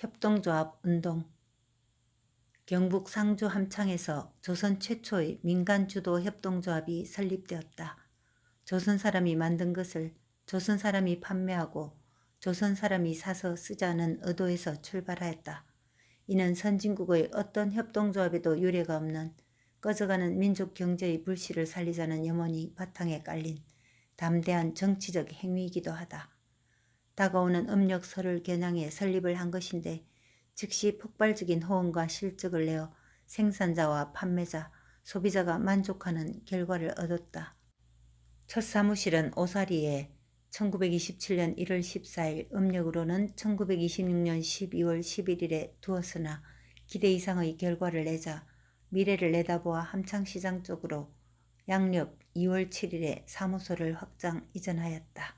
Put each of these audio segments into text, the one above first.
협동조합 운동 경북 상주 함창에서 조선 최초의 민간 주도 협동조합이 설립되었다. 조선 사람이 만든 것을 조선 사람이 판매하고 조선 사람이 사서 쓰자는 의도에서 출발하였다. 이는 선진국의 어떤 협동조합에도 유례가 없는 꺼져가는 민족 경제의 불씨를 살리자는 염원이 바탕에 깔린 담대한 정치적 행위이기도 하다. 다가오는 음력설을 겨냥해 설립을 한 것인데 즉시 폭발적인 호응과 실적을 내어 생산자와 판매자, 소비자가 만족하는 결과를 얻었다. 첫 사무실은 오사리에 1927년 1월 14일 음력으로는 1926년 12월 11일에 두었으나 기대 이상의 결과를 내자 미래를 내다보아 함창시장 쪽으로 양력 2월 7일에 사무소를 확장 이전하였다.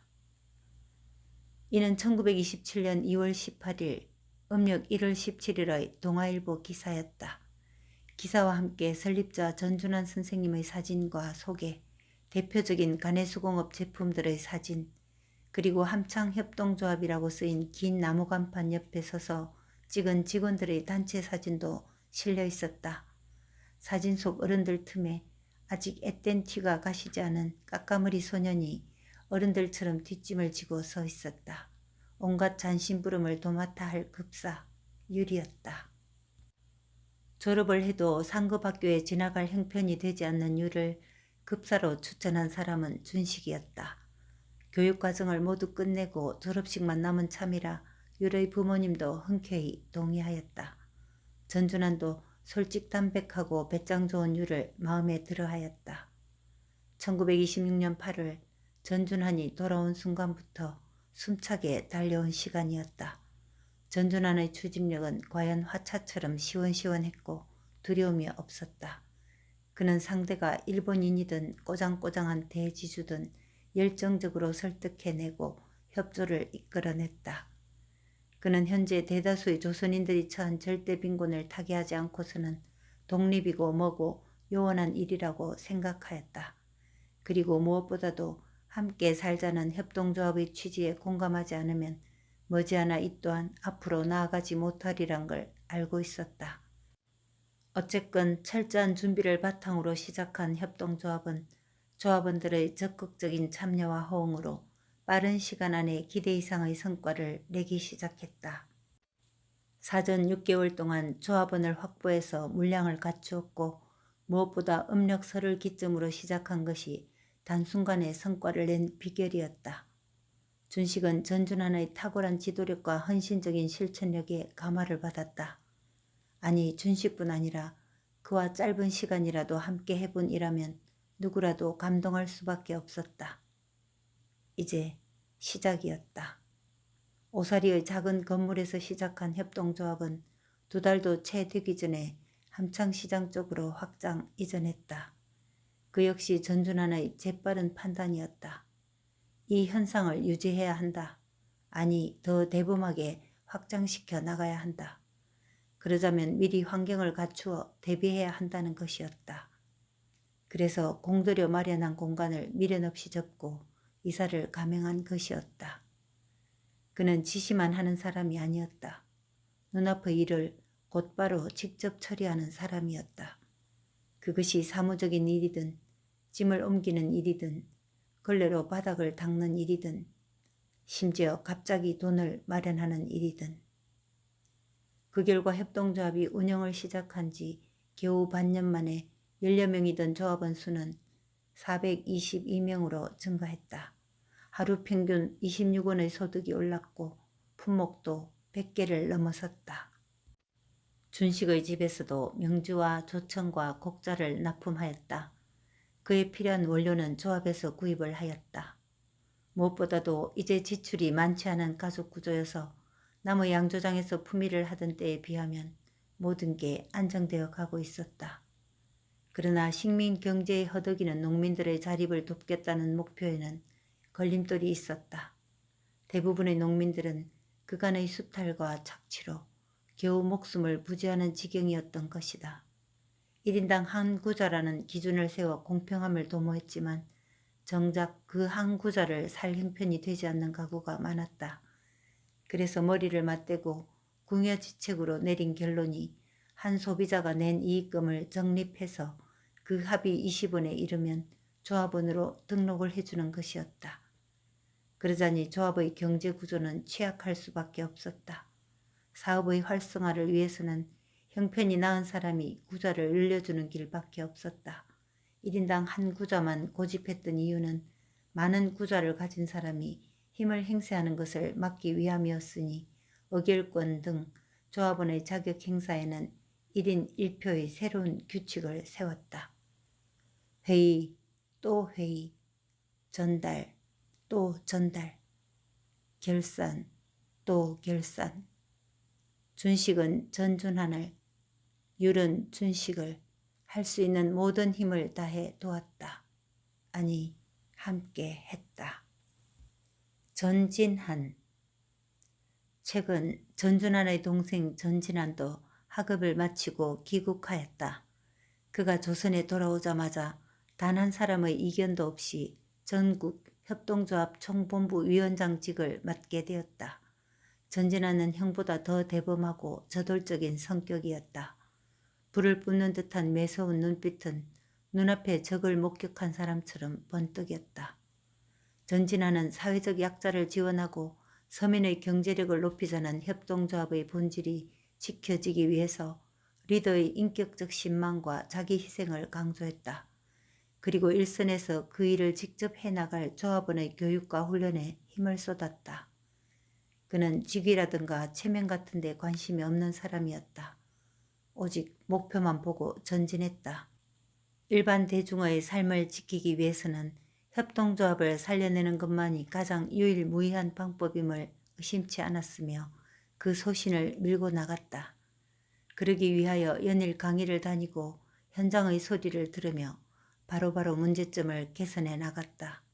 이는 1927년 2월 18일 음력 1월 17일의 동아일보 기사였다. 기사와 함께 설립자 전준환 선생님의 사진과 소개, 대표적인 가내수공업 제품들의 사진, 그리고 함창 협동조합이라고 쓰인 긴 나무 간판 옆에 서서 찍은 직원들의 단체 사진도 실려 있었다. 사진 속 어른들 틈에 아직 앳된 티가 가시지 않은 까까머리 소년이 어른들처럼 뒷짐을 지고 서 있었다. 온갖 잔심부름을 도맡아 할 급사 유리였다. 졸업을 해도 상급학교에 지나갈 형편이 되지 않는 유를 급사로 추천한 사람은 준식이었다. 교육과정을 모두 끝내고 졸업식만 남은 참이라 유의 부모님도 흔쾌히 동의하였다. 전준환도 솔직담백하고 배짱 좋은 유를 마음에 들어하였다. 1926년 8월 전준환이 돌아온 순간부터 숨차게 달려온 시간이었다. 전준환의 추진력은 과연 화차처럼 시원시원했고 두려움이 없었다. 그는 상대가 일본인이든 꼬장꼬장한 대지주든 열정적으로 설득해내고 협조를 이끌어냈다. 그는 현재 대다수의 조선인들이 처한 절대 빈곤을 타개하지 않고서는 독립이고 뭐고 요원한 일이라고 생각하였다. 그리고 무엇보다도 함께 살자는 협동조합의 취지에 공감하지 않으면 머지않아 이 또한 앞으로 나아가지 못하리란 걸 알고 있었다. 어쨌건 철저한 준비를 바탕으로 시작한 협동조합은 조합원들의 적극적인 참여와 호응으로 빠른 시간 안에 기대 이상의 성과를 내기 시작했다. 사전 6개월 동안 조합원을 확보해서 물량을 갖추었고 무엇보다 음력설을 기점으로 시작한 것이 단순간에 성과를 낸 비결이었다. 준식은 전준환의 탁월한 지도력과 헌신적인 실천력에 감화를 받았다. 아니 준식뿐 아니라 그와 짧은 시간이라도 함께 해본 이라면 누구라도 감동할 수밖에 없었다. 이제 시작이었다. 오사리의 작은 건물에서 시작한 협동조합은 두 달도 채 되기 전에 함창시장 쪽으로 확장 이전했다. 그 역시 전준환의 재빠른 판단이었다. 이 현상을 유지해야 한다. 아니 더 대범하게 확장시켜 나가야 한다. 그러자면 미리 환경을 갖추어 대비해야 한다는 것이었다. 그래서 공들여 마련한 공간을 미련 없이 접고 이사를 감행한 것이었다. 그는 지시만 하는 사람이 아니었다. 눈앞의 일을 곧바로 직접 처리하는 사람이었다. 그것이 사무적인 일이든 짐을 옮기는 일이든 걸레로 바닥을 닦는 일이든 심지어 갑자기 돈을 마련하는 일이든 그 결과 협동조합이 운영을 시작한 지 겨우 반년 만에 10여 명이던 조합원 수는 422명으로 증가했다. 하루 평균 26원의 소득이 올랐고 품목도 100개를 넘어섰다. 준식의 집에서도 명주와 조청과 곡자를 납품하였다. 그에 필요한 원료는 조합에서 구입을 하였다. 무엇보다도 이제 지출이 많지 않은 가족 구조여서 나무 양조장에서 품위를 하던 때에 비하면 모든 게 안정되어 가고 있었다. 그러나 식민 경제에 허덕이는 농민들의 자립을 돕겠다는 목표에는 걸림돌이 있었다. 대부분의 농민들은 그간의 수탈과 착취로 겨우 목숨을 부지하는 지경이었던 것이다. 1인당 한 구자라는 기준을 세워 공평함을 도모했지만 정작 그 한 구자를 살 형편이 되지 않는 가구가 많았다. 그래서 머리를 맞대고 궁여지책으로 내린 결론이 한 소비자가 낸 이익금을 적립해서 그 합이 20원에 이르면 조합원으로 등록을 해주는 것이었다. 그러자니 조합의 경제 구조는 취약할 수밖에 없었다. 사업의 활성화를 위해서는 형편이 나은 사람이 구자를 늘려주는 길밖에 없었다. 1인당 한 구자만 고집했던 이유는 많은 구자를 가진 사람이 힘을 행사하는 것을 막기 위함이었으니 어길권 등 조합원의 자격 행사에는 1인 1표의 새로운 규칙을 세웠다. 회의, 또 회의, 전달, 또 전달, 결산, 또 결산. 준식은 전준환을, 율은 준식을 할 수 있는 모든 힘을 다해 도왔다. 아니, 함께 했다. 전진한 최근 전준환의 동생 전진환도 학업을 마치고 귀국하였다. 그가 조선에 돌아오자마자 단 한 사람의 이견도 없이 전국 협동조합 총본부 위원장직을 맡게 되었다. 전진환은 형보다 더 대범하고 저돌적인 성격이었다. 불을 뿜는 듯한 매서운 눈빛은 눈앞에 적을 목격한 사람처럼 번뜩였다. 전진환은 사회적 약자를 지원하고 서민의 경제력을 높이자는 협동조합의 본질이 지켜지기 위해서 리더의 인격적 신망과 자기 희생을 강조했다. 그리고 일선에서 그 일을 직접 해나갈 조합원의 교육과 훈련에 힘을 쏟았다. 그는 직위라든가 체면 같은 데 관심이 없는 사람이었다. 오직 목표만 보고 전진했다. 일반 대중의 삶을 지키기 위해서는 협동조합을 살려내는 것만이 가장 유일무이한 방법임을 의심치 않았으며 그 소신을 밀고 나갔다. 그러기 위하여 연일 강의를 다니고 현장의 소리를 들으며 바로바로 문제점을 개선해 나갔다.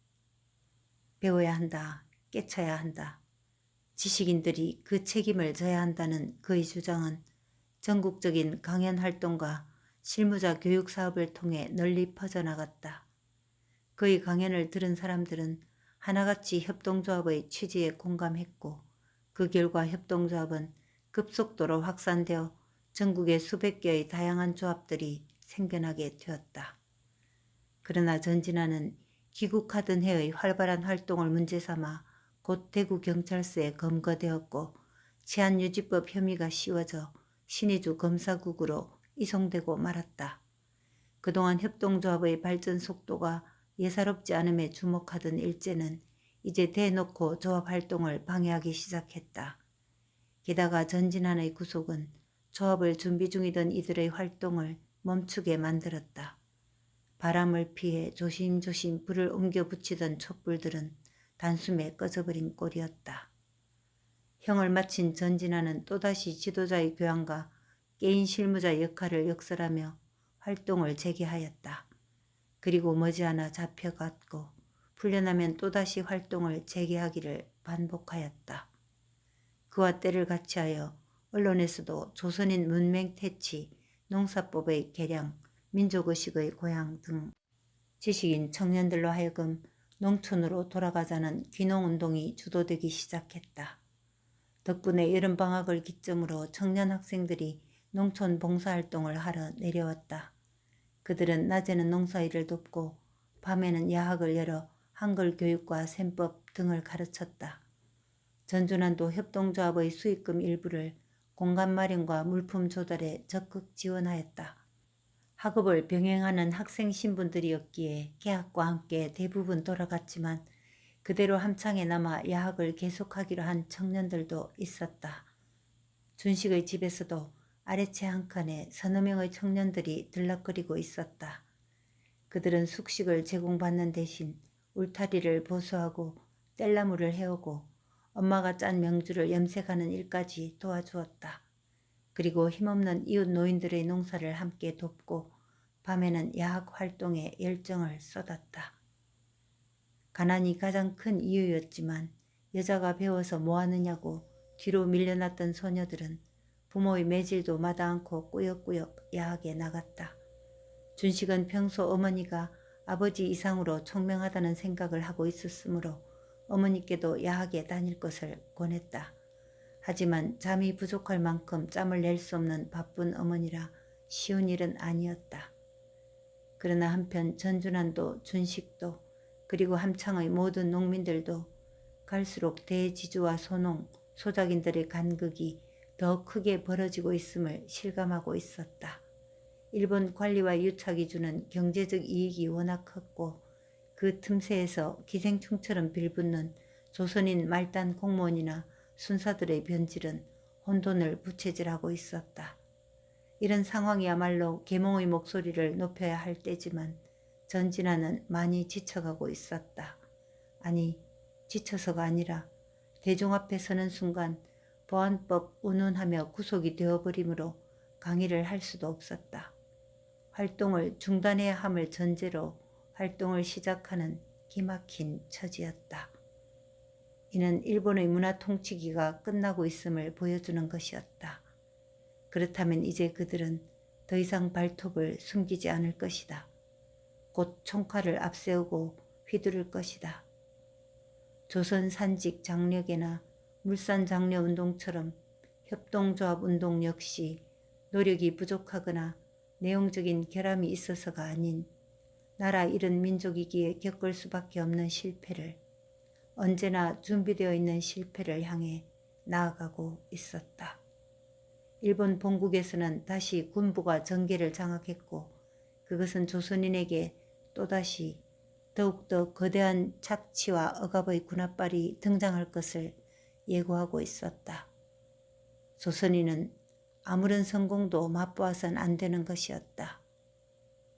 배워야 한다. 깨쳐야 한다. 지식인들이 그 책임을 져야 한다는 그의 주장은 전국적인 강연 활동과 실무자 교육 사업을 통해 널리 퍼져나갔다. 그의 강연을 들은 사람들은 하나같이 협동조합의 취지에 공감했고 그 결과 협동조합은 급속도로 확산되어 전국의 수백 개의 다양한 조합들이 생겨나게 되었다. 그러나 전진아는 귀국하던 해의 활발한 활동을 문제삼아 곧 대구경찰서에 검거되었고 치안유지법 혐의가 씌워져 신의주 검사국으로 이송되고 말았다. 그동안 협동조합의 발전 속도가 예사롭지 않음에 주목하던 일제는 이제 대놓고 조합 활동을 방해하기 시작했다. 게다가 전진환의 구속은 조합을 준비 중이던 이들의 활동을 멈추게 만들었다. 바람을 피해 조심조심 불을 옮겨 붙이던 촛불들은 단숨에 꺼져버린 꼴이었다. 형을 마친 전진아는 또다시 지도자의 교양과 개인 실무자 역할을 역설하며 활동을 재개하였다. 그리고 머지않아 잡혀갔고 풀려나면 또다시 활동을 재개하기를 반복하였다. 그와 때를 같이하여 언론에서도 조선인 문맹 퇴치, 농사법의 개량, 민족의식의 고향 등 지식인 청년들로 하여금 농촌으로 돌아가자는 귀농운동이 주도되기 시작했다. 덕분에 여름방학을 기점으로 청년 학생들이 농촌 봉사활동을 하러 내려왔다. 그들은 낮에는 농사일을 돕고 밤에는 야학을 열어 한글 교육과 셈법 등을 가르쳤다. 전준환도 협동조합의 수익금 일부를 공간 마련과 물품 조달에 적극 지원하였다. 학업을 병행하는 학생 신분들이었기에 계약과 함께 대부분 돌아갔지만 그대로 함창에 남아 야학을 계속하기로 한 청년들도 있었다. 준식의 집에서도 아래채 한 칸에 서너 명의 청년들이 들락거리고 있었다. 그들은 숙식을 제공받는 대신 울타리를 보수하고 뗄나무를 해오고 엄마가 짠 명주를 염색하는 일까지 도와주었다. 그리고 힘없는 이웃 노인들의 농사를 함께 돕고 밤에는 야학 활동에 열정을 쏟았다. 가난이 가장 큰 이유였지만 여자가 배워서 뭐하느냐고 뒤로 밀려났던 소녀들은 부모의 매질도 마다 않고 꾸역꾸역 야학에 나갔다. 준식은 평소 어머니가 아버지 이상으로 총명하다는 생각을 하고 있었으므로 어머니께도 야학에 다닐 것을 권했다. 하지만 잠이 부족할 만큼 짬을 낼 수 없는 바쁜 어머니라 쉬운 일은 아니었다. 그러나 한편 전준환도 준식도 그리고 함창의 모든 농민들도 갈수록 대지주와 소농, 소작인들의 간극이 더 크게 벌어지고 있음을 실감하고 있었다. 일본 관리와 유착이 주는 경제적 이익이 워낙 컸고 그 틈새에서 기생충처럼 빌붙는 조선인 말단 공무원이나 순사들의 변질은 혼돈을 부채질하고 있었다. 이런 상황이야말로 계몽의 목소리를 높여야 할 때지만 전진아는 많이 지쳐가고 있었다. 아니 지쳐서가 아니라 대중 앞에 서는 순간 보안법 운운하며 구속이 되어버리므로 강의를 할 수도 없었다. 활동을 중단해야 함을 전제로 활동을 시작하는 기막힌 처지였다. 이는 일본의 문화 통치기가 끝나고 있음을 보여주는 것이었다. 그렇다면 이제 그들은 더 이상 발톱을 숨기지 않을 것이다. 곧 총칼을 앞세우고 휘두를 것이다. 조선 산직 장려계나 물산 장려 운동처럼 협동조합 운동 역시 노력이 부족하거나 내용적인 결함이 있어서가 아닌 나라 잃은 민족이기에 겪을 수밖에 없는 실패를 언제나 준비되어 있는 실패를 향해 나아가고 있었다. 일본 본국에서는 다시 군부가 정계를 장악했고 그것은 조선인에게 또다시 더욱더 거대한 착취와 억압의 군합발이 등장할 것을 예고하고 있었다. 조선인은 아무런 성공도 맛보아선 안 되는 것이었다.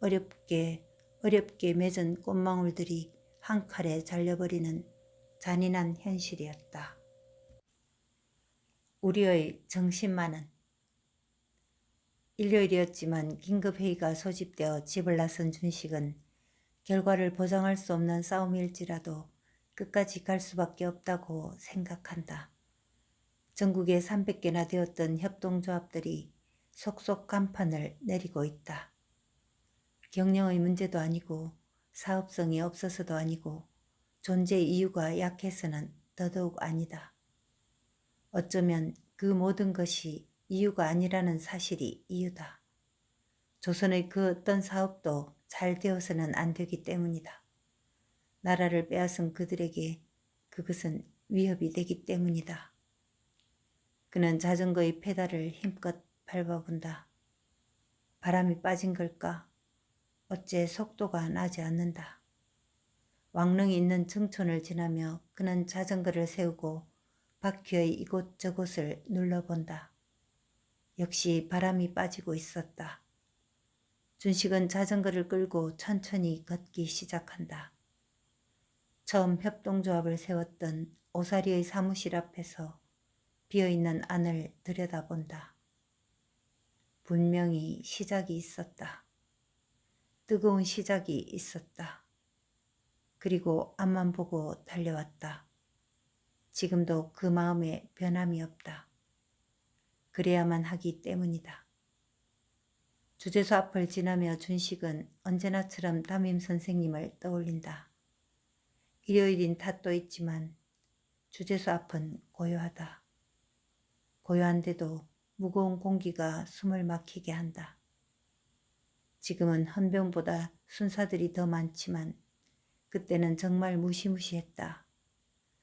어렵게 어렵게 맺은 꽃망울들이 한 칼에 잘려버리는 잔인한 현실이었다. 우리의 정신만은 일요일이었지만 긴급회의가 소집되어 집을 나선 준식은 결과를 보장할 수 없는 싸움일지라도 끝까지 갈 수밖에 없다고 생각한다. 전국에 300개나 되었던 협동조합들이 속속 간판을 내리고 있다. 경영의 문제도 아니고 사업성이 없어서도 아니고 존재 이유가 약해서는 더더욱 아니다. 어쩌면 그 모든 것이 이유가 아니라는 사실이 이유다. 조선의 그 어떤 사업도 잘 되어서는 안 되기 때문이다. 나라를 빼앗은 그들에게 그것은 위협이 되기 때문이다. 그는 자전거의 페달을 힘껏 밟아본다. 바람이 빠진 걸까? 어째 속도가 나지 않는다. 왕릉이 있는 정촌을 지나며 그는 자전거를 세우고 바퀴의 이곳저곳을 눌러본다. 역시 바람이 빠지고 있었다. 준식은 자전거를 끌고 천천히 걷기 시작한다. 처음 협동조합을 세웠던 오사리의 사무실 앞에서 비어있는 안을 들여다본다. 분명히 시작이 있었다. 뜨거운 시작이 있었다. 그리고 앞만 보고 달려왔다. 지금도 그 마음에 변함이 없다. 그래야만 하기 때문이다. 주제소 앞을 지나며 준식은 언제나처럼 담임 선생님을 떠올린다. 일요일인 탓도 있지만 주제소 앞은 고요하다. 고요한데도 무거운 공기가 숨을 막히게 한다. 지금은 헌병보다 순사들이 더 많지만 그때는 정말 무시무시했다.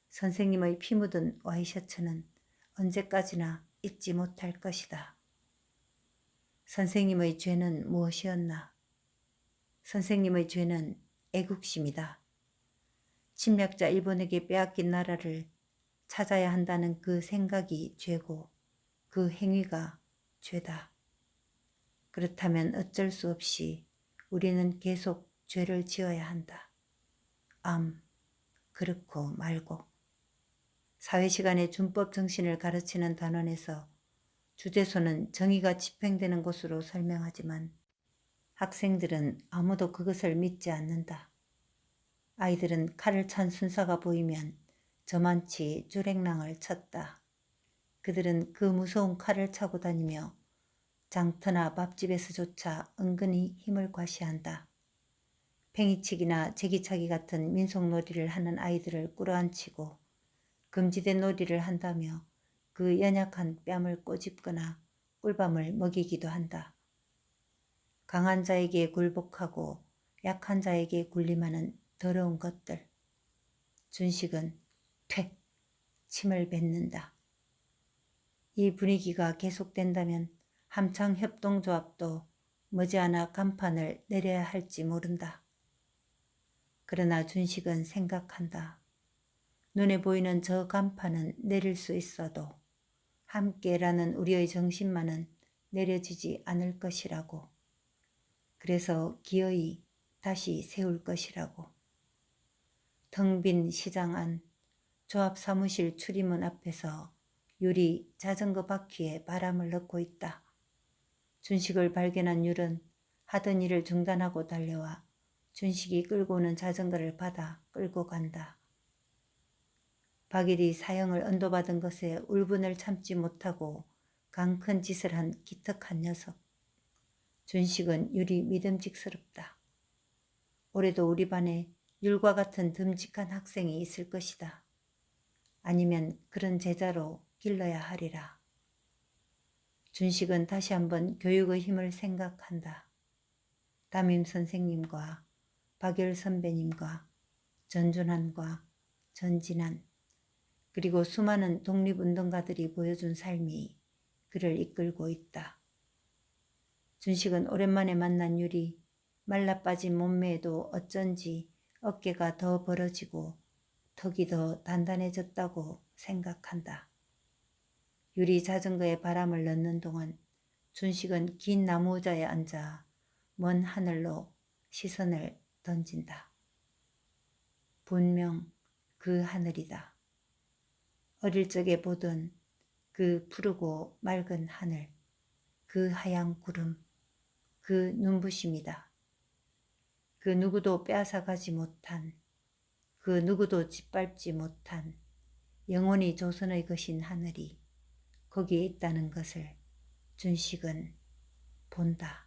선생님의 피 묻은 와이셔츠는 언제까지나 잊지 못할 것이다. 선생님의 죄는 무엇이었나? 선생님의 죄는 애국심이다. 침략자 일본에게 빼앗긴 나라를 찾아야 한다는 그 생각이 죄고 그 행위가 죄다. 그렇다면 어쩔 수 없이 우리는 계속 죄를 지어야 한다. 암, 그렇고 말고. 사회시간의 준법 정신을 가르치는 단원에서 주제소는 정의가 집행되는 곳으로 설명하지만 학생들은 아무도 그것을 믿지 않는다. 아이들은 칼을 찬 순사가 보이면 저만치 쭈랭랑을 쳤다. 그들은 그 무서운 칼을 차고 다니며 장터나 밥집에서조차 은근히 힘을 과시한다. 팽이치기나 제기차기 같은 민속놀이를 하는 아이들을 끌어안치고 금지된 놀이를 한다며 그 연약한 뺨을 꼬집거나 꿀밤을 먹이기도 한다. 강한 자에게 굴복하고 약한 자에게 군림하는 더러운 것들. 준식은 퇴 침을 뱉는다. 이 분위기가 계속된다면 함창 협동조합도 머지않아 간판을 내려야 할지 모른다. 그러나 준식은 생각한다. 눈에 보이는 저 간판은 내릴 수 있어도 함께라는 우리의 정신만은 내려지지 않을 것이라고. 그래서 기어이 다시 세울 것이라고. 텅 빈 시장 안 조합 사무실 출입문 앞에서 유리 자전거 바퀴에 바람을 넣고 있다. 준식을 발견한 율은 하던 일을 중단하고 달려와 준식이 끌고 오는 자전거를 받아 끌고 간다. 박일이 사형을 언도받은 것에 울분을 참지 못하고 강큰 짓을 한 기특한 녀석. 준식은 율이 믿음직스럽다. 올해도 우리 반에 율과 같은 듬직한 학생이 있을 것이다. 아니면 그런 제자로 길러야 하리라. 준식은 다시 한번 교육의 힘을 생각한다. 담임 선생님과 박열 선배님과 전준환과 전진환 그리고 수많은 독립운동가들이 보여준 삶이 그를 이끌고 있다. 준식은 오랜만에 만난 율이 말라 빠진 몸매에도 어쩐지 어깨가 더 벌어지고 턱이 더 단단해졌다고 생각한다. 유리 자전거에 바람을 넣는 동안 준식은 긴 나무 의자에 앉아 먼 하늘로 시선을 던진다. 분명 그 하늘이다. 어릴 적에 보던 그 푸르고 맑은 하늘, 그 하얀 구름, 그 눈부심이다. 그 누구도 빼앗아가지 못한, 그 누구도 짓밟지 못한 영원히 조선의 것인 하늘이 거기에 있다는 것을 준식은 본다.